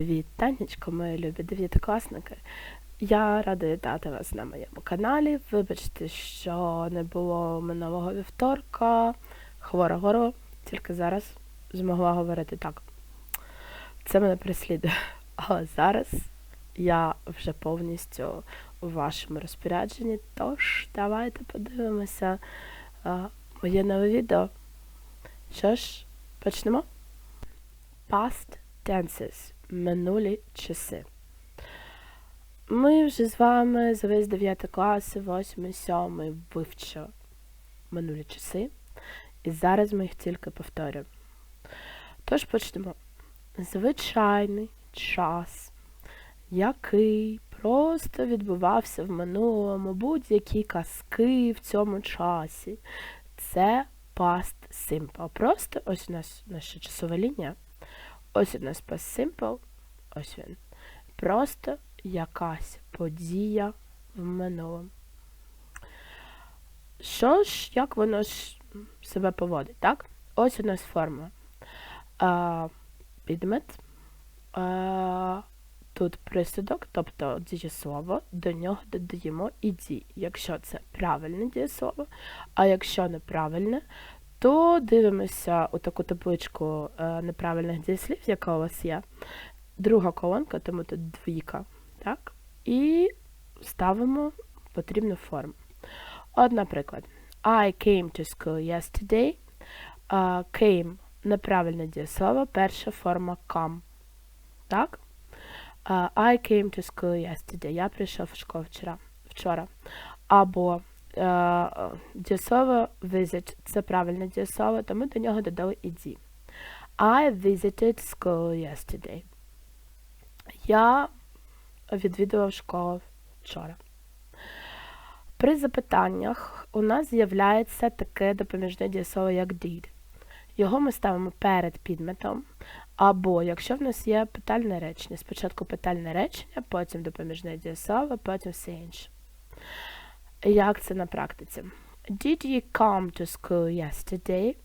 Вітанечко, мої любі дев'ятикласники. Я рада вітати вас на моєму каналі. Вибачте, що не було минулого вівторка, хвора гору, тільки зараз змогла говорити так. Це мене переслідує. Але зараз я вже повністю у вашому розпорядженні. Тож, давайте подивимося моє нове відео. Що ж, почнемо? Past tenses минулі часи. Ми вже з вами за весь 9 клас, 8, 7 вивчили минулі часи, і зараз ми їх тільки повторюємо. Тож почнемо. Звичайний час, який просто відбувався в минулому, будь-які казки в цьому часі. Це past simple. Просто ось у нас наша часова лінія. Ось у нас past simple, ось він. Просто якась подія в минулому. Що ж, як воно ж себе поводить, так? Ось у нас форма. А, Підмет. А, Тут присудок, тобто дієслово, до нього додаємо і дій, якщо це правильне дієслово, а якщо неправильне, то дивимося у таку табличку е, неправильних дієслів, яка у вас є. Друга колонка, тому тут двійка. Так? І ставимо потрібну форму. От, наприклад, I came to school yesterday. Uh, came неправильне дієслово, перша форма come. Так? Uh, I came to school yesterday. Я прийшов в школу вчора. вчора. Або дієслово visit це правильне дієслово, тому до нього додали іді. I visited school yesterday. Я відвідував школу вчора. При запитаннях у нас з'являється таке допоміжне дієслово, як did. Його ми ставимо перед підметом. Або якщо в нас є питальне речення, спочатку питальне речення, потім допоміжне дієслово, потім все інше. Як це на практиці? Did you come to school yesterday?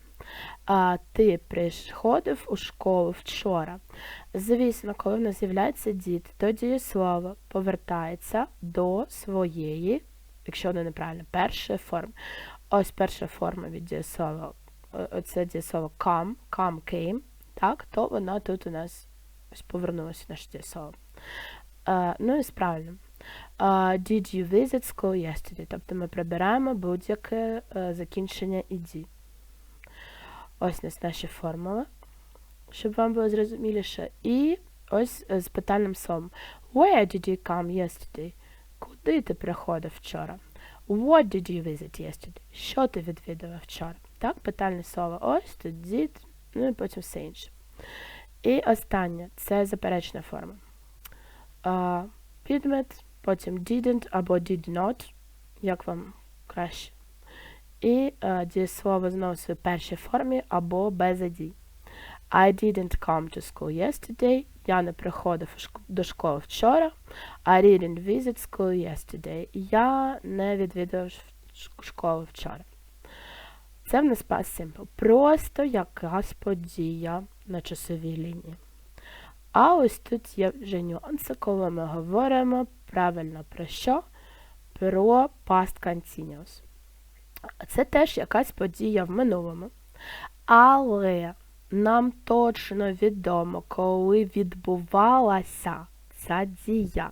А ти приходив у школу вчора. Звісно, коли в нас з'являється дід, то дієслово повертається до своєї, якщо воно неправильно, першої форми. Ось перша форма від дієслова, оце дієслово come, come came, так, то вона тут у нас ось повернулася наше дієслово. Uh, ну і справильно. Did you visit school yesterday? Тобто ми прибираємо будь-яке uh, закінчення іді. Ось нас наші формули, щоб вам було зрозуміліше. І ось з питальним словом. Where did you come yesterday? Куди ти приходив вчора? What did you visit yesterday? Що ти відвідував вчора? Так, питальне слово ось, did, ну і потім все інше. І останнє це заперечна форма. Підмет, потім didn't або did not, як вам краще. І uh, дієслово знову в першій формі або без дій. I didn't come to school yesterday. Я не приходив до школи вчора. I didn't visit school yesterday. Я не відвідав школу вчора. Це в нас past simple. Просто якась подія на часовій лінії. А ось тут є вже нюанси, коли ми говоримо правильно про що? Про past continuous. Це теж якась подія в минулому. Але нам точно відомо, коли відбувалася ця дія.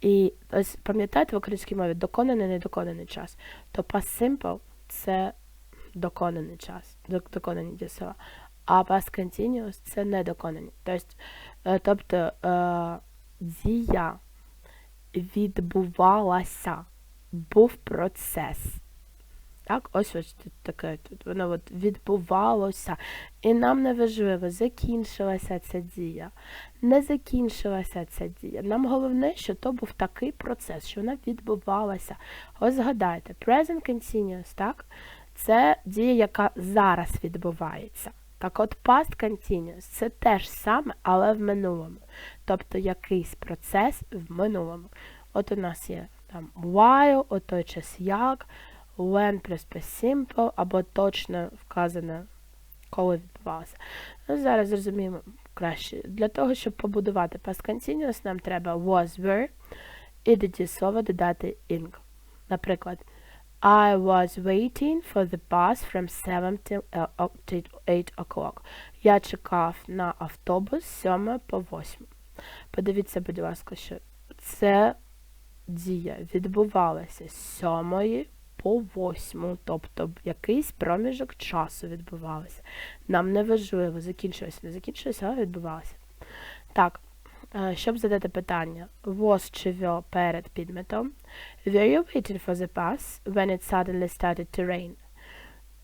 І ось пам'ятаєте в українській мові доконаний, недоконаний час. То past simple це доконаний час, доконані дієслова. А past continuous це недоконані. Тобто, е, дія відбувалася, був процес. Так, ось ось тут таке, тут воно от відбувалося. І нам не важливо, закінчилася ця дія, не закінчилася ця дія. Нам головне, що то був такий процес, що вона відбувалася. Ось згадайте, present continuous, так? Це дія, яка зараз відбувається. Так от past continuous це теж саме, але в минулому. Тобто якийсь процес в минулому. От у нас є там while, от той час як when плюс simple, або точно вказано, коли відбувалося. Ну, Зараз зрозуміємо, краще. Для того, щоб побудувати past continuous, нам треба was, were і до дієслова додати ing. Наприклад, I was waiting for the bus from 7 till uh, up to 8 o'clock. Я чекав на автобус з 7 по 8. Подивіться, будь ласка, що це дія відбувалася з 7 по 8, тобто якийсь проміжок часу відбувалася. Нам не важливо, закінчилося, не закінчилося, але відбувалося. Так, щоб задати питання, was чи were перед підметом. Were you waiting for the bus when it suddenly started to rain?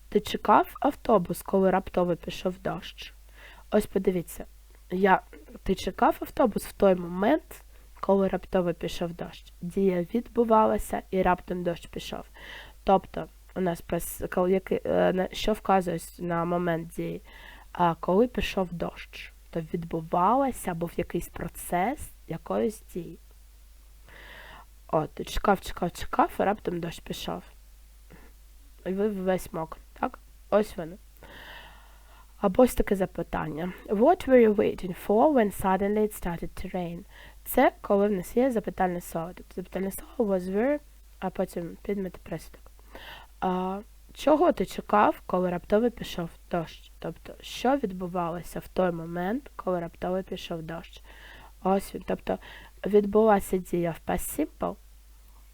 Ти чекав автобус, коли раптово пішов дощ? Ось подивіться, я, ти чекав автобус в той момент, коли раптово пішов дощ. Дія відбувалася і раптом дощ пішов. Тобто, у нас е, що вказує на момент дії, коли пішов дощ, то відбувалася був якийсь процес якоїсь дії. От, чекав, чекав, чекав, і раптом дощ пішов. І ви весь мокрий, так? Ось воно. Або ось таке запитання. What were you waiting for when suddenly it started to rain? Це коли в нас є запитальне слово. Тобто запитальне слово was were, а потім підмет присудок. Чого ти чекав, коли раптово пішов дощ? Тобто, що відбувалося в той момент, коли раптово пішов дощ? Ось він. Тобто відбулася дія в past simple,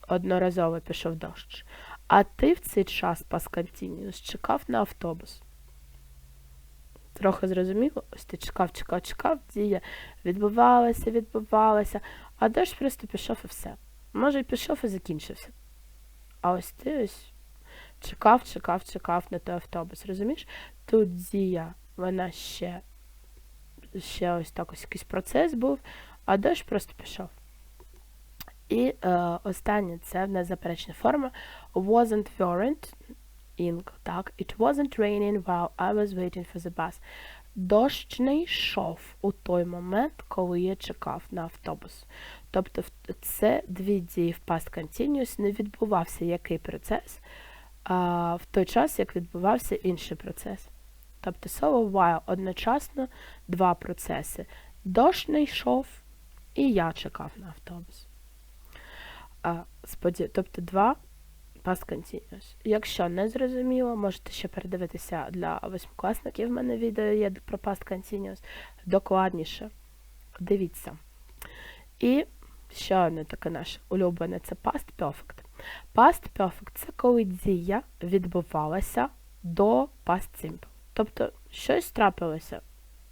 одноразово пішов дощ, а ти в цей час past continuous чекав на автобус. Трохи зрозуміло, ось ти чекав, чекав, чекав, дія відбувалася, відбувалася, а дощ просто пішов і все. Може, і пішов і закінчився. А ось ти ось чекав, чекав, чекав на той автобус. Розумієш? Тут дія, вона ще ще ось так ось якийсь процес був, а дощ просто пішов. І е, останнє це в нас заперечна форма wasn't weren't ink. Так, It wasn't raining while I was waiting for the bus. Дощ не йшов у той момент, коли я чекав на автобус. Тобто, це дві дії в past continuous, не відбувався який процес а, в той час, як відбувався інший процес. Тобто слово while одночасно два процеси. Дощ не йшов, і я чекав на автобус. А, споді... Тобто два past continuous. Якщо не зрозуміло, можете ще передивитися для восьмикласників. В мене відео є про past continuous докладніше. Дивіться. І ще одне таке наше улюблене це past perfect. Past perfect це коли дія відбувалася до past simple. Тобто щось трапилося,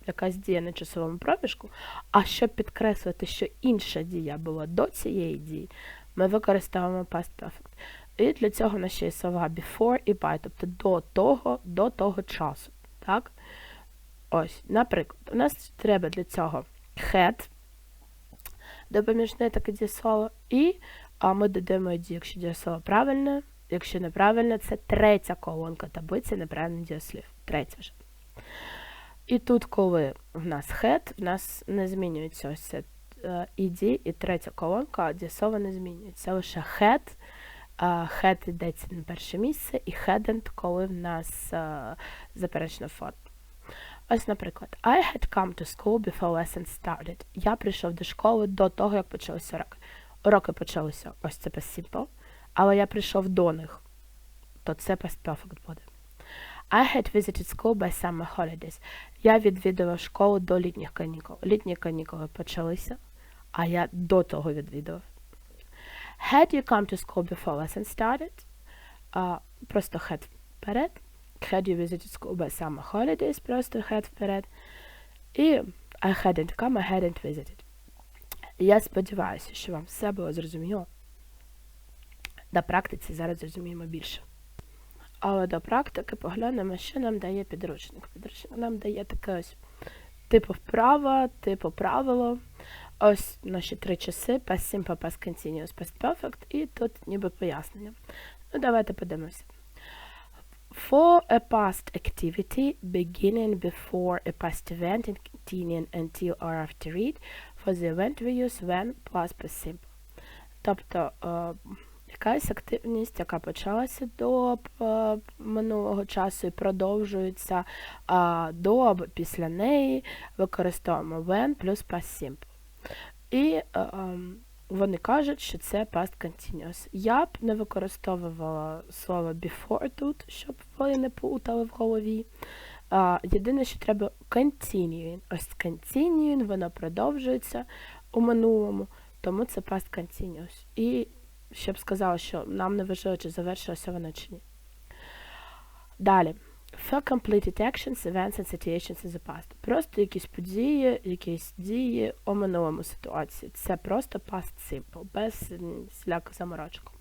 якась дія на часовому проміжку, а щоб підкреслити, що інша дія була до цієї дії, ми використовуємо past perfect. І для цього в нас ще є слова before і by, тобто до того, до того часу. Так? Ось, Наприклад, у нас треба для цього had, допоміжне таке дієслово, і а ми додаємо якщо дієслово правильне, якщо неправильне, це третя колонка таблиці неправильних дієслів. Третя вже. І тут, коли в нас head, в нас не змінюється ось це ID, і третя колонка, дієслово не змінюється. Лише head, head йдеться на перше місце, і hadn't, коли в нас заперечна форма. Ось, наприклад, I had come to school before lesson started. Я прийшов до школи до того, як почалися уроки. Уроки почалися, ось це past simple, але я прийшов до них, то це past perfect буде. I had visited school by summer holidays. Я відвідував школу до літніх канікул. Літні канікули почалися, а я до того відвідував. Had you come to school before lesson started? Uh, просто had вперед. Had you visited school by summer holidays? Просто had вперед. І I hadn't come, I hadn't visited. Я сподіваюся, що вам все було зрозуміло. На практиці зараз зрозуміємо більше. Але до практики поглянемо, що нам дає підручник. Підручник нам дає таке ось типу вправа, типу правило. Ось наші три часи, past simple, past continuous, past perfect, і тут ніби пояснення. Ну, давайте подивимося. For a past activity beginning before a past event and continuing until or after it, for the event we use when plus past simple. Тобто, якась активність, яка почалася до е, минулого часу і продовжується до або після неї, використовуємо when плюс past simple. І е, вони кажуть, що це past continuous. Я б не використовувала слово before тут, щоб ви не плутали в голові. А, Єдине, що треба continuing. Ось continuing, воно продовжується у минулому, тому це past continuous. І щоб сказала, що нам не важливо, чи завершилося воно чи ні. Далі. For completed actions, events and situations in the past. Просто якісь події, якісь дії у минулому ситуації. Це просто past simple, без всіляких заморочок.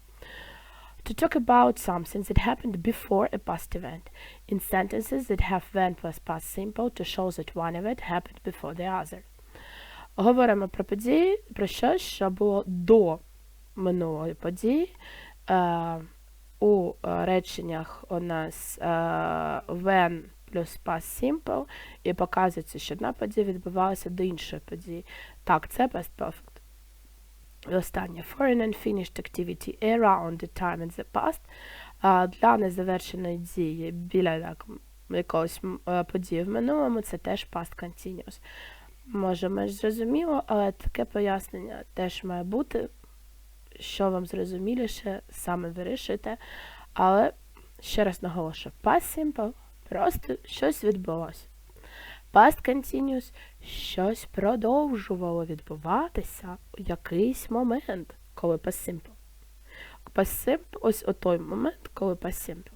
To talk about something that happened before a past event. In sentences that have when plus past simple to show that one event happened before the other. Говоримо про події, про щось, що було до минулої події. Е, у реченнях у нас е, when плюс past simple, і показується, що одна подія відбувалася до іншої події. Так, це past. І останнє. For an unfinished activity around the time in the past. Е, для незавершеної дії біля так, якогось події в минулому, це теж past continuous. Може, меж зрозуміло, але таке пояснення теж має бути що вам зрозуміліше, саме вирішуєте. Але, ще раз наголошую, past simple просто щось відбулося. Past continuous щось продовжувало відбуватися у якийсь момент, коли past simple. Past simple, ось о той момент, коли past simple.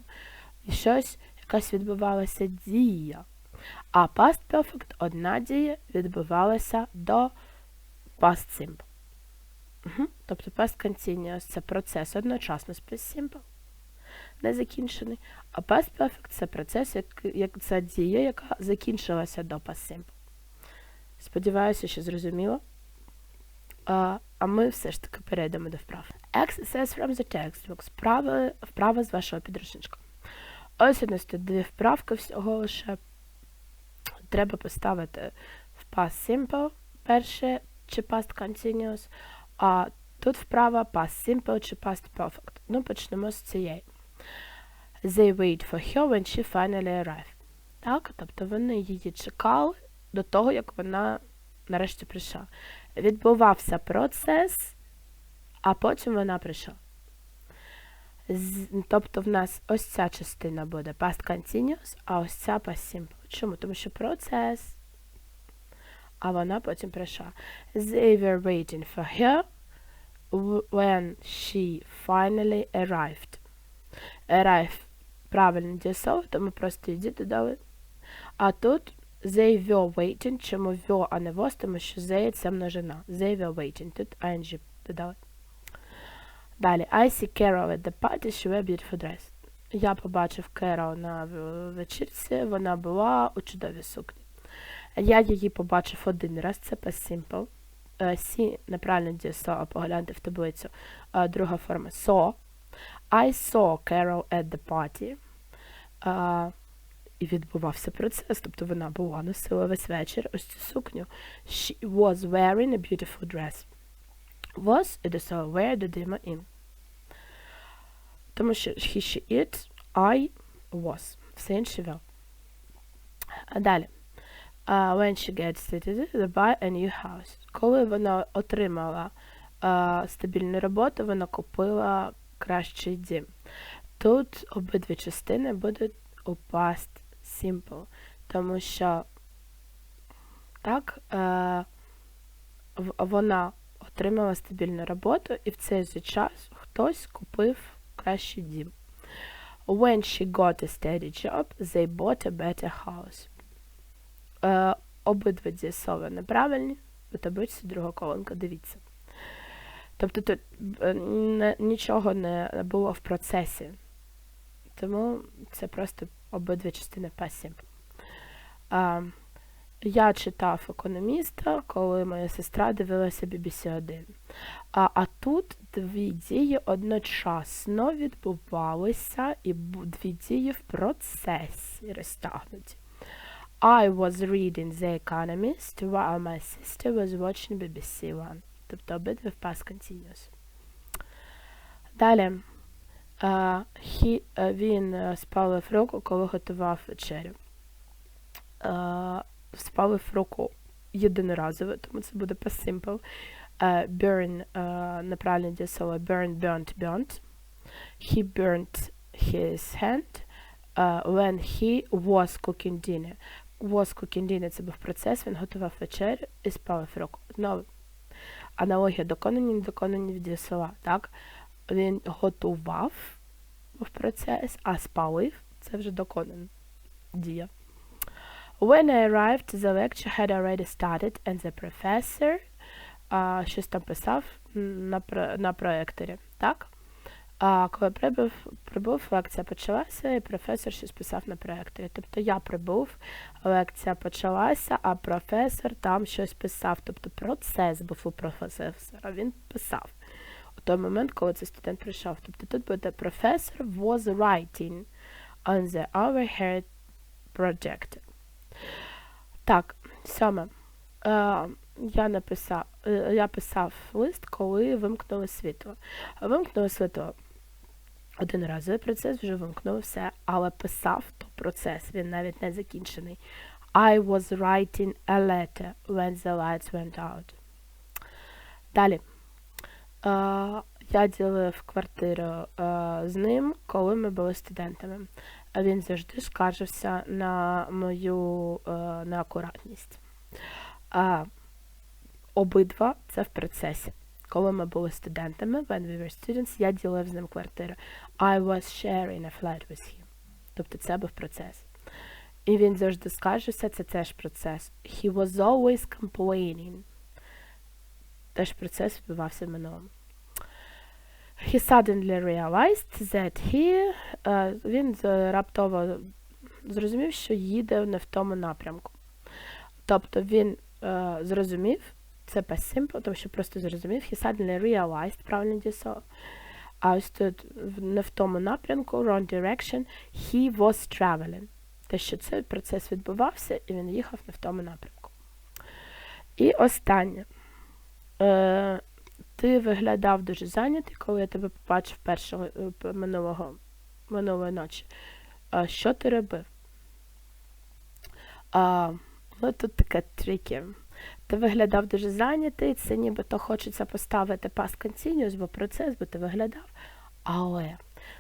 Щось, якась відбувалася дія. А past perfect одна дія відбувалася до past simple. Угу. Тобто past continuous – це процес одночасно з past simple, не закінчений. А past perfect це процес, як, як це дія, яка закінчилася до past simple. Сподіваюся, що зрозуміло. А, а ми все ж таки перейдемо до вправ. Exercise from the textbook. Вправа, вправа з вашого підручничка. Ось у нас тут дві вправки всього лише. Треба поставити в past simple перше чи past continuous, а тут вправа past simple чи past perfect. Ну, почнемо з цієї. They wait for her when she finally arrived. Так, тобто вони її чекали до того, як вона нарешті прийшла. Відбувався процес, а потім вона прийшла. З, тобто в нас ось ця частина буде past continuous, а ось ця past simple. Чому? Тому що процес а вона потім прийшла. They were waiting for her when she finally arrived. Arrive правильно дієслово, тому просто її додали. А тут they were waiting, чому were, а не was, тому що they це множина. They were waiting. Тут ing додали. Далі. I see Carol at the party, she wore beautiful dress. Я побачив Керол на вечірці, вона була у чудовій сукні. Я її побачив один раз, це past simple. See, неправильне дієслово, погляньте в таблицю. Друга форма saw. I saw Carol at the party. Uh, і відбувався процес, тобто вона була носила весь вечір ось цю сукню. She was wearing a beautiful dress. Was і до слова wear додаємо in. Тому що he, she, it, I was. Все інше well. А далі uh, when she gets started to buy a new house. Коли вона отримала uh, стабільну роботу, вона купила кращий дім. Тут обидві частини будуть у past simple, тому що так, uh, вона отримала стабільну роботу, і в цей же час хтось купив кращий дім. When she got a steady job, they bought a better house. Е, Обидва дієслова неправильні. У таблиці друга колонка, дивіться. Тобто тут е, нічого не було в процесі. Тому це просто обидві частини пасі. А, Я читав економіста, коли моя сестра дивилася BBC 1. А а тут дві дії одночасно відбувалися, і дві дії в процесі розтягнуті. I was reading The Economist while my sister was watching BBC One. Тобто обидві в past continuous. Далі. He, uh, він uh, спалив руку, коли готував вечерю. Спалив руку єдиноразово, тому це буде past simple. Uh, burn, неправильне дієслово, burn, burnt, burnt. He burnt his hand when he was cooking dinner. Was cooking dinner – це був процес, він готував вечерю і спалив руку. Знову, аналогія доконані, недоконані від дієслова, так? Він готував в процес, а спалив це вже доконана дія. When I arrived, the lecture had already started, and the professor uh, щось там писав на, на проекторі, так? А коли прибув, прибув, лекція почалася, і професор щось писав на проекторі. Тобто я прибув, лекція почалася, а професор там щось писав. Тобто процес був у професора, він писав у той момент, коли цей студент прийшов. Тобто тут буде професор was writing on the overhead project. Так, сьоме. Е, я написав, е, я писав лист, коли вимкнули світло. Вимкнули світло. Один разовий процес вже вимкнув все, але писав то процес, він навіть не закінчений. I was writing a letter when the lights went out. Далі. Uh, я ділив квартиру uh, з ним, коли ми були студентами. Він завжди скаржився на мою uh, неакуратність. Uh, обидва це в процесі. Коли ми були студентами, when we were students, я ділив з ним квартиру. I was sharing a flat with him. Тобто це був процес. І він завжди скаржився, це теж процес. He was always complaining. Теж процес відбувався в минулому. He suddenly realized that he, uh, він раптово зрозумів, що їде не в тому напрямку. Тобто він uh, зрозумів, це past simple, тому що просто зрозумів, he suddenly realized, правильно дійсно, а ось тут не в тому напрямку, wrong direction, he was traveling. Те, що цей процес відбувався, і він їхав не в тому напрямку. І останнє. Е, Ти виглядав дуже зайнятий, коли я тебе побачив першого минулого, минулої ночі. А, Що ти робив? А, Ну, тут таке тріки. Ти виглядав дуже зайнятий, це нібито хочеться поставити past continuous, бо процес, бо ти виглядав. Але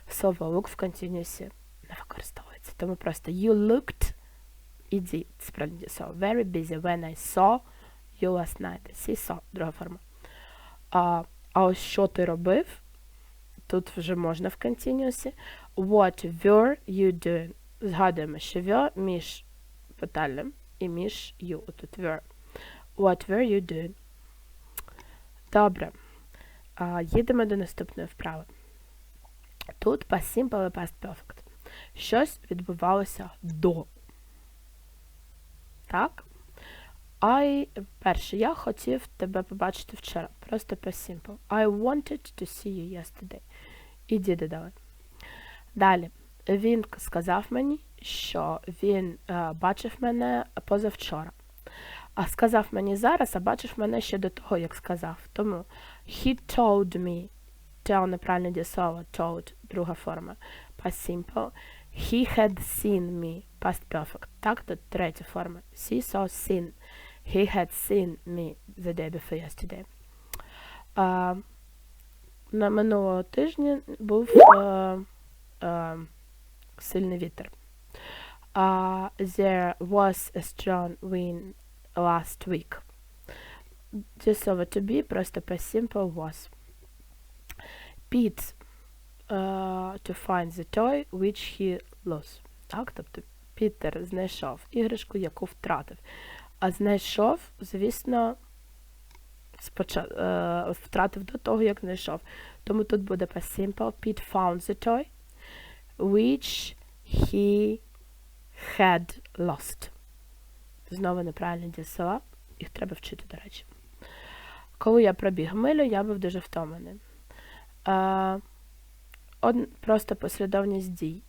слово look в continuous не використовується. Тому просто you looked, іди, справді so, very busy when I saw you last night. See, saw, друга форма. А, а ось що ти робив? Тут вже можна в continuous. What were you doing? Згадуємо, що were між питальним і між you. Тут were. What were you doing? Добре. А, Їдемо до наступної вправи. Тут past simple і past perfect. Щось відбувалося до. Так? I, перше, я хотів тебе побачити вчора. Просто past simple. I wanted to see you yesterday. Іди додали. Далі. Він сказав мені, що він е, бачив мене позавчора. А сказав мені зараз, а бачив мене ще до того, як сказав. Тому he told me. Tell неправильне дієслово, told, друга форма. Past simple. He had seen me. Past perfect. Так, тут третя форма. See, saw, seen. He had seen me the day before yesterday. Uh, на минулого тижня був uh, uh, сильний вітер. Uh, there was a strong wind last week. Дієслово to be просто past simple was. Pete uh, to find the toy which he lost. Так, тобто Пітер знайшов іграшку, яку втратив. А знайшов, звісно, спочат, uh, втратив до того, як знайшов. Тому тут буде past simple. Pete found the toy which he had lost. Знову неправильні дієслова, їх треба вчити, до речі. Коли я пробіг милю, я був дуже втомлений. А, од, просто послідовність дій.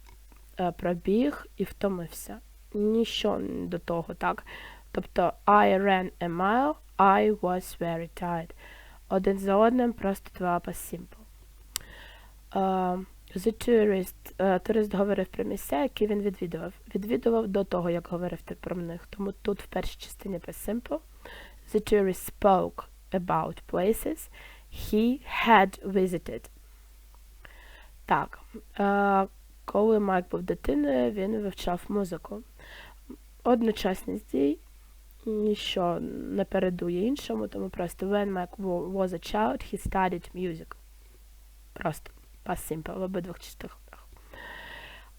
А, пробіг і втомився. Ніщо до того, так? Тобто, I ran a mile, I was very tired. Один за одним просто два по simple. Uh, the tourist, е, турист говорив про місця, які він відвідував. Відвідував до того, як говорив ти про них. Тому тут в першій частині simple. The tourist spoke about places he had visited. Так. Е, коли Майк був дитиною, він вивчав музику. Одночасність дій ніщо не передує іншому, тому просто when Mike wa- was a child, he studied music. Просто past simple в обидвох частинах.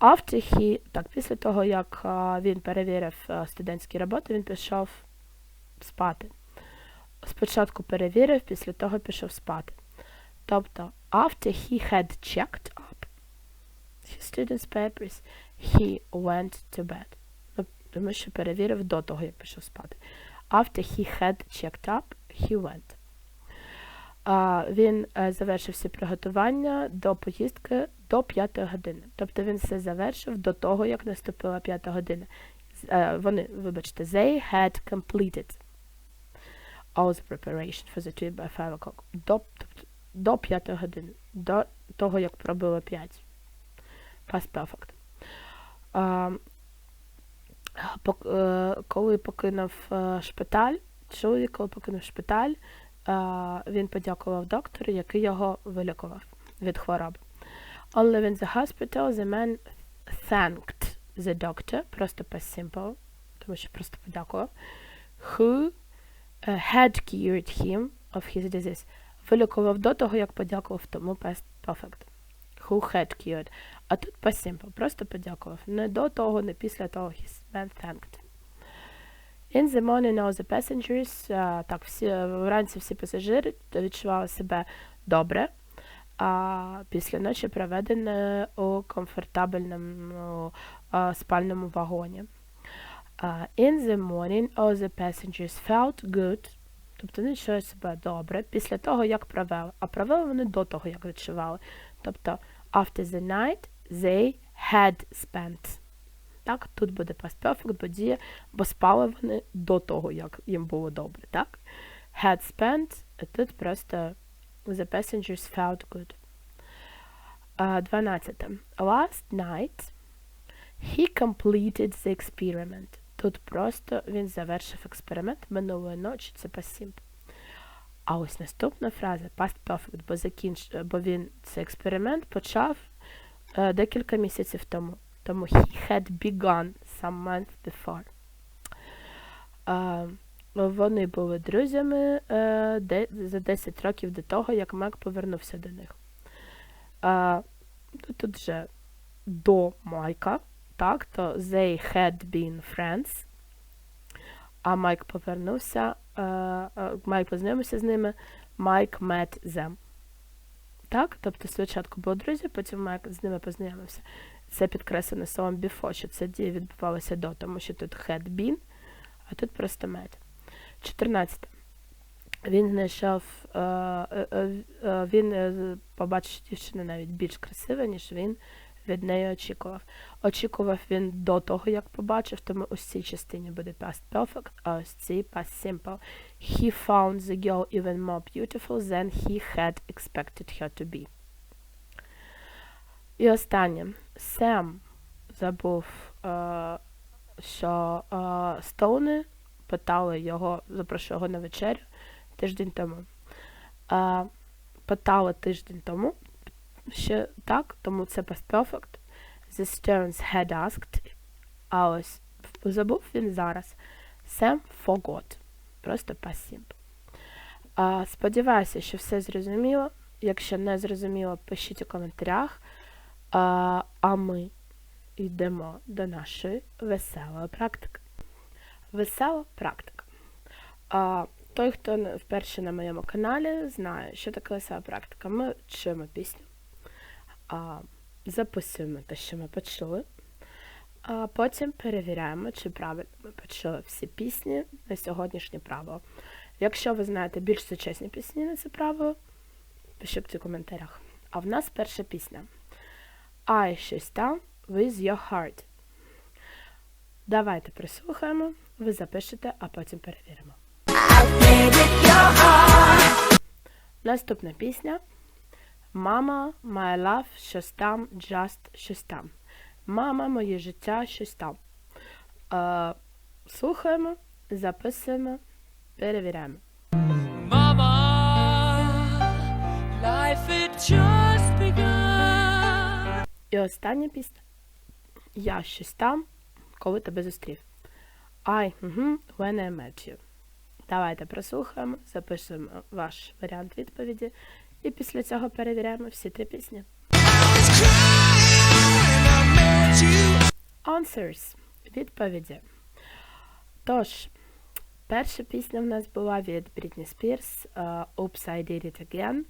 After he, так, після того, як він перевірив студентські роботи, він пішов спати. Спочатку перевірив, після того пішов спати. Тобто, after he had checked up his students' papers, he went to bed. Ну, тому що перевірив до того, як пішов спати. After he had checked up, he went. Він е, завершив всі приготування до поїздки до 5 години. Тобто він все завершив до того, як наступила 5 година. Е, вони, вибачте, they had completed all the preparation for the trip by 5 o'clock. До, тобто, до 5 години. До того, як пробило 5. Past perfect. А, е, коли покинув шпиталь, чоловік, коли покинув шпиталь, він подякував доктору, який його вилікував від хвороби. On leaving the hospital, the man thanked the doctor, просто past simple, тому що просто подякував, who е, had cured him of his disease. Вилікував до того, як подякував тому past perfect. Who had cured. А тут past simple, просто подякував. Не до того, не після того. His man thanked. In the morning all the passengers, а, так, всі, вранці всі пасажири відчували себе добре, а після ночі проведені у комфортабельному а, спальному вагоні. А, in the morning all the passengers felt good, тобто вони відчували себе добре після того, як провели. А провели вони до того, як відчували. Тобто after the night they had spent. Так, тут буде past perfect, бо діє, бо спали вони до того, як їм було добре, так? Had spent, тут просто the passengers felt good. А, 12. Last night he completed the experiment. Тут просто він завершив експеримент минулої ночі, це past. А ось наступна фраза past perfect, бо, закінч... бо він цей експеримент почав е, декілька місяців тому. Тому he had begun some months before. Е, вони були друзями е, де, за 10 років до того, як Мак повернувся до них. Е, тут, вже до Майка, так, то they had been friends. А Майк повернувся, е, Майк познайомився з ними, Майк met them. Так, тобто спочатку були друзі, потім Майк з ними познайомився. Це підкреслено словом before, що це дія відбувалася до, тому що тут had been, а тут просто met. 14. Він знайшов, е, е, е, він побачив що дівчину навіть більш красива, ніж він від неї очікував. Очікував він до того, як побачив, тому ось цій частині буде past perfect, а ось цій past simple. He found the girl even more beautiful than he had expected her to be. І останнє. Сем забув, е, що е, Стоуни питали його, запрошували його на вечерю тиждень тому. Е, питали тиждень тому, ще так, тому це past perfect. The Stearns had asked, а ось забув він зараз. Sam forgot. Просто past simple. Сподіваюся, що все зрозуміло. Якщо не зрозуміло, пишіть у коментарях. А, а ми йдемо до нашої веселої практики. Весела практика. А, той, хто вперше на моєму каналі, знає, що таке весела практика. Ми вчимо пісню, а, записуємо те, що ми почули, а потім перевіряємо, чи правильно ми почули всі пісні на сьогоднішнє правило. Якщо ви знаєте більш сучасні пісні на це правило, пишіть у коментарях. А в нас перша пісня. I щось там with your heart. Давайте прислухаємо, ви запишете, а потім перевіримо. Наступна пісня Мама, my love, щось там, just щось там. Мама, моє життя, щось там. Е, слухаємо, записуємо, перевіряємо. Mama, life it just. І остання пісня. Я щось там, коли тебе зустрів. I, when I met you. Давайте прослухаємо, запишемо ваш варіант відповіді. І після цього перевіряємо всі три пісні. Answers. Відповіді. Тож, перша пісня в нас була від Брітні Спірс е, Oops, I Did It Again.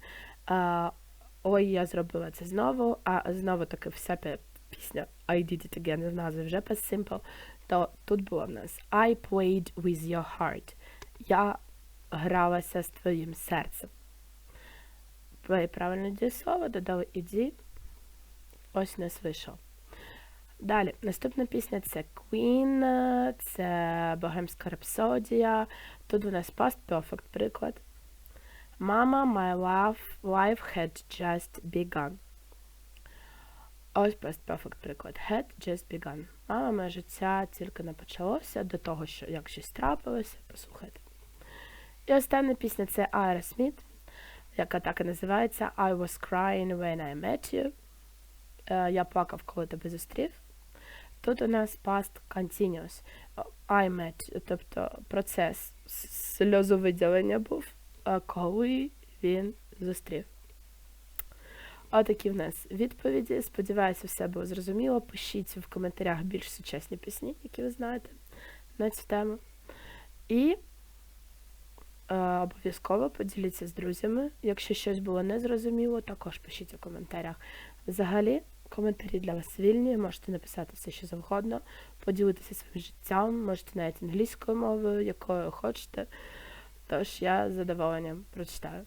Ой, я зробила це знову, а знову таки вся пісня I Did It Again в назві вже Past Simple. То тут було в нас I played with your heart. Я гралася з твоїм серцем. Плей правильне дієслово, додали іді. Ось нас вийшов. Далі, наступна пісня це Queen, це Богемська рапсодія. Тут у нас past perfect приклад. Mama, my love, life had just begun. Ось past perfect приклад. Had just begun. Мама, моє життя тільки не почалося до того, що як щось трапилося. Послухайте. І остання пісня це Aerosmith, яка так і називається I was crying when I met you. Е, Я плакав, коли тебе зустрів. Тут у нас past continuous. I met, тобто процес сльозовиділення був, коли він зустрів. Отакі в нас відповіді. Сподіваюся, все було зрозуміло. Пишіть в коментарях більш сучасні пісні, які ви знаєте на цю тему. І е, обов'язково поділіться з друзями. Якщо щось було незрозуміло, також пишіть у коментарях. Взагалі, коментарі для вас вільні, можете написати все, що завгодно, поділитися своїм життям, можете навіть англійською мовою, якою хочете. Тож я з задоволенням прочитаю.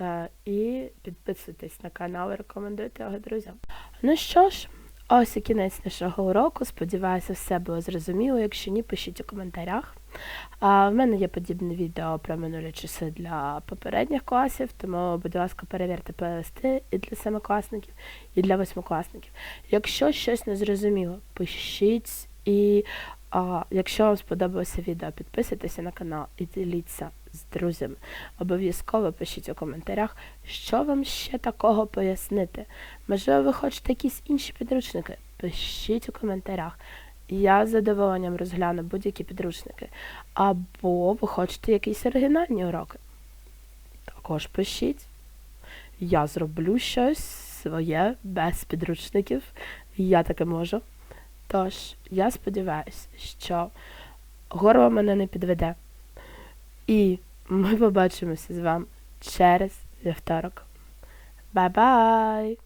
Е, і підписуйтесь на канал рекомендуйте його друзям. Ну що ж, ось і кінець нашого уроку. Сподіваюся, все було зрозуміло. Якщо ні, пишіть у коментарях. А, в мене є подібне відео про минулі часи для попередніх класів, тому, будь ласка, перевірте плейлисти і для семикласників, і для восьмикласників. Якщо щось не зрозуміло, пишіть і а, якщо вам сподобалося відео, підписуйтеся на канал і діліться з друзями. Обов'язково пишіть у коментарях, що вам ще такого пояснити. Можливо, ви хочете якісь інші підручники? Пишіть у коментарях. Я з задоволенням розгляну будь-які підручники. Або ви хочете якісь оригінальні уроки. Також пишіть. Я зроблю щось своє без підручників. Я таке можу. Тож, я сподіваюся, що горло мене не підведе. І ми побачимося з вами через вівторок. Бай-бай!